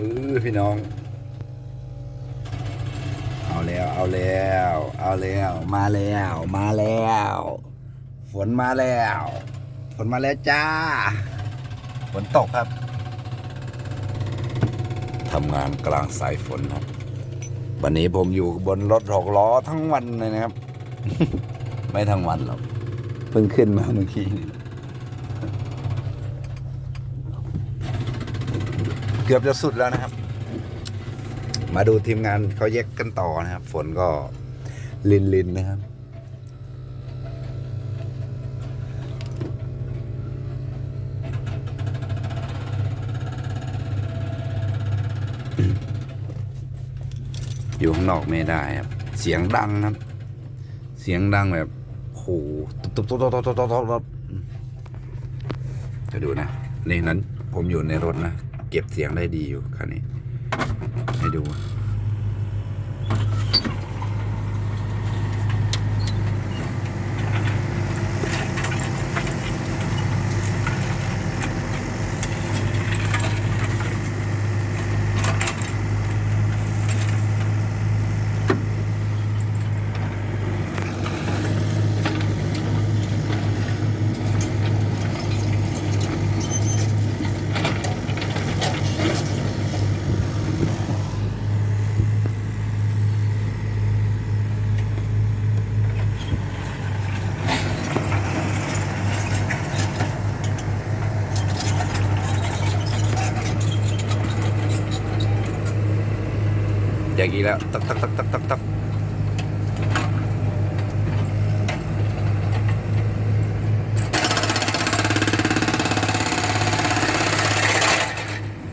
เออพี่น้อง เอาแล้วเอาแล้ว เอาแล้ว มาแล้ว มาแล้ว ฝนมาแล้ว ฝนมาแล้วจ้า ฝนตกครับทำงานกลางสายฝนครับ วันนี้ผมอยู่บนรถหกล้อทั้งวันเลยนะครับ ไม่ทั้งวันหรอก เพิ่งขึ้นมาเมื่อกี้นี่ เกือบจะสุดแล้วนะครับ มาดูทีมงานเขาแยกกันต่อนะครับ ฝนก็ลินลินนะครับ อยู่ข้างนอกไม่ได้ครับ เสียงดังครับ เสียงดังแบบโหตุ๊บตุ๊บตุ๊บตุ๊บตุ๊บตุ๊บตุ๊บจะดูนะ นี่นั้นผมอยู่ในรถนะ เก็บเสียงได้ดีอยู่คันนี้ ให้ดู อย่างนี้แล้วตักตักตักตักตักตัก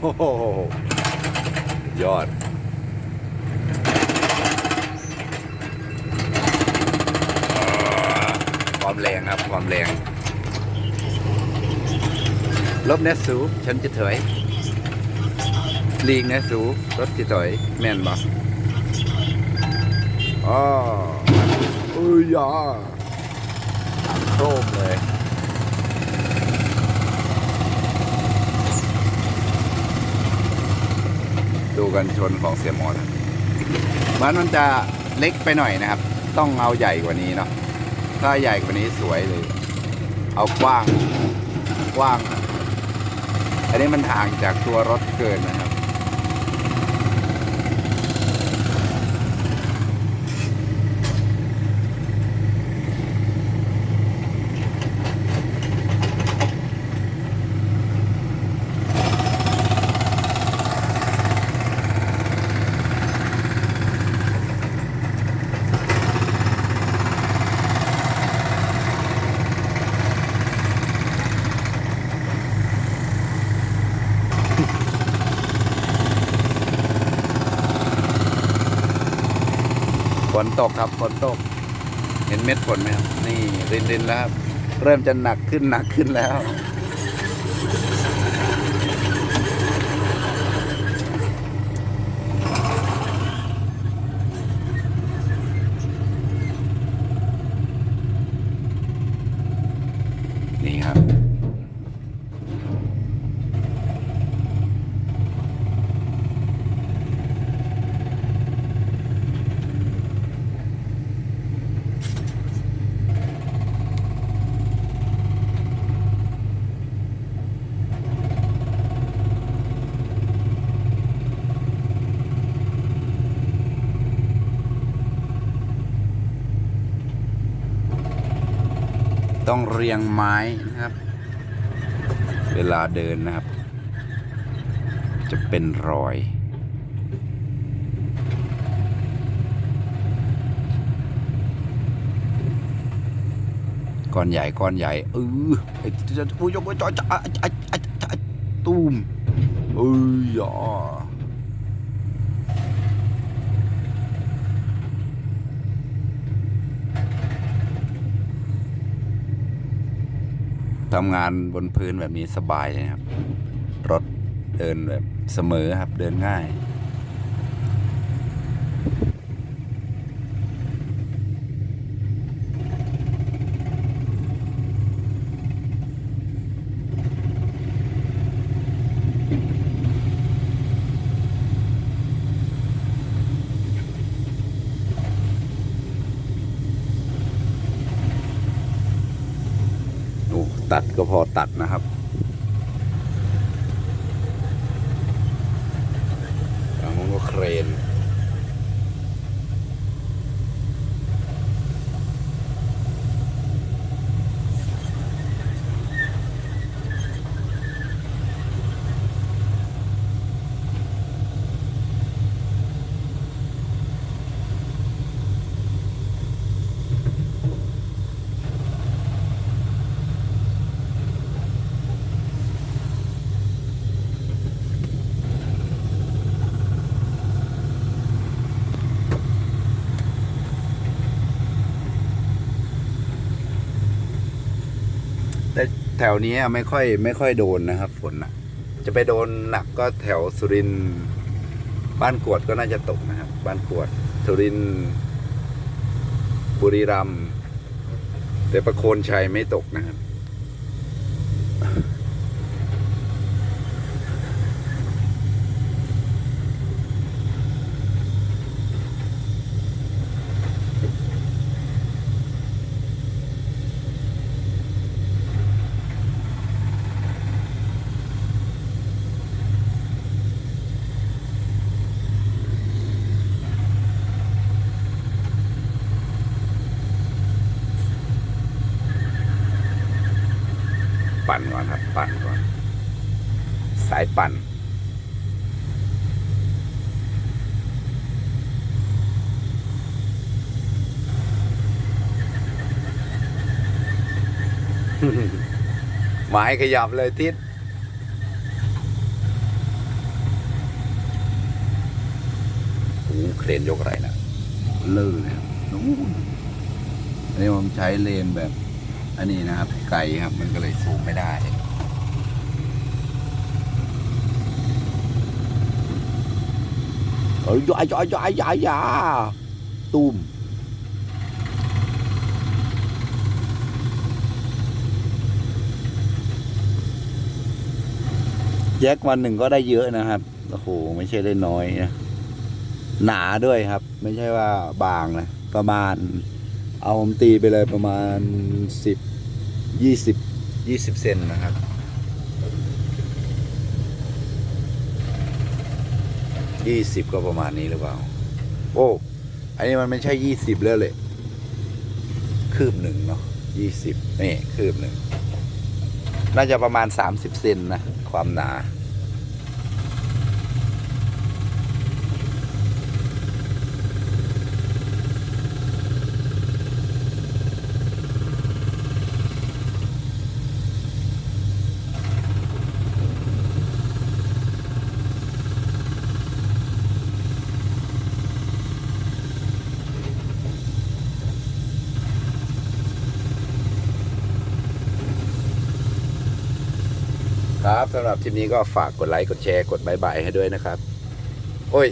โอ้โหยอดความแรงครับความแรงลบเนสูฉันจะถอย ลีกนสสูรถจะถอยแม่นบ่อ๋ออุ้ยยาโครมเลยดูกันชนของเสียมอนะมันมันจะเล็กไปหน่อยนะครับ ต้องเอาใหญ่กว่านี้เนาะถ้าใหญ่กว่านี้สวยเลย เอากว้างกว้าง อันนี้มันห่างจากตัวรถเกินนะครับ ฝนตกครับฝนตก เห็นเม็ดฝนไหมครับ นี่รินรินแล้วครับ เริ่มจะหนักขึ้นหนักขึ้นแล้ว นี่ครับ ต้องเรียงไม้นะครับ เวลาเดินนะครับ จะเป็นรอยก้อนใหญ่ก้อนใหญ่เออไอ้จะผู้ยกไว้จอยจะอะอะอะอะตูมเอ้ยอะ ทำงานบนพื้นแบบนี้สบายนะครับ รถเดินแบบเสมอครับเดินง่าย ตัดก็พอตัดนะครับ ทางนู้นก็เครน แต่แถวนี้ไม่ค่อยไม่ค่อยโดนนะครับฝนนะจะไปโดนหนักก็แถวสุรินบ้านกวดก็น่าจะตกนะครับ บ้านกวด สุรินบุรีรัมย์แต่ประโคนชัยไม่ตกนะครับ ปั่นก่อน สายปั่นไม้ขยับเลยทิศโอ้โหเครนยกอะไรนะเลื่อเลยครับนู้นอันนี้ผมใช้เลนแบบ อันนี้นะครับ ไกลครับ มันก็เลยสูงไม่ได้ เอ้ยยายยยยายยายยาตุ้มแยกวันหนึ่งก็ได้เยอะนะครับ โอ้โห ไม่ใช่ได้น้อยนะ หนาด้วยครับ ไม่ใช่ว่าบางนะ ประมาณ เอาผมตีไปเลยประมาณสิบยี่สิบยี่สิบเซนนะครับ ยี่สิบก็ประมาณนี้หรือเปล่า โอ้อันนี้มันไม่ใช่ยี่สิบแล้วเลย คืบหนึ่งเนาะยี่สิบนี่ คืบหนึ่ง น่าจะประมาณสามสิบเซนนะ ความหนา ครับสำหรับทริปนี้ก็ฝากกดไลค์ กดแชร์ กดบายบายให้ด้วยนะครับ โอ้ย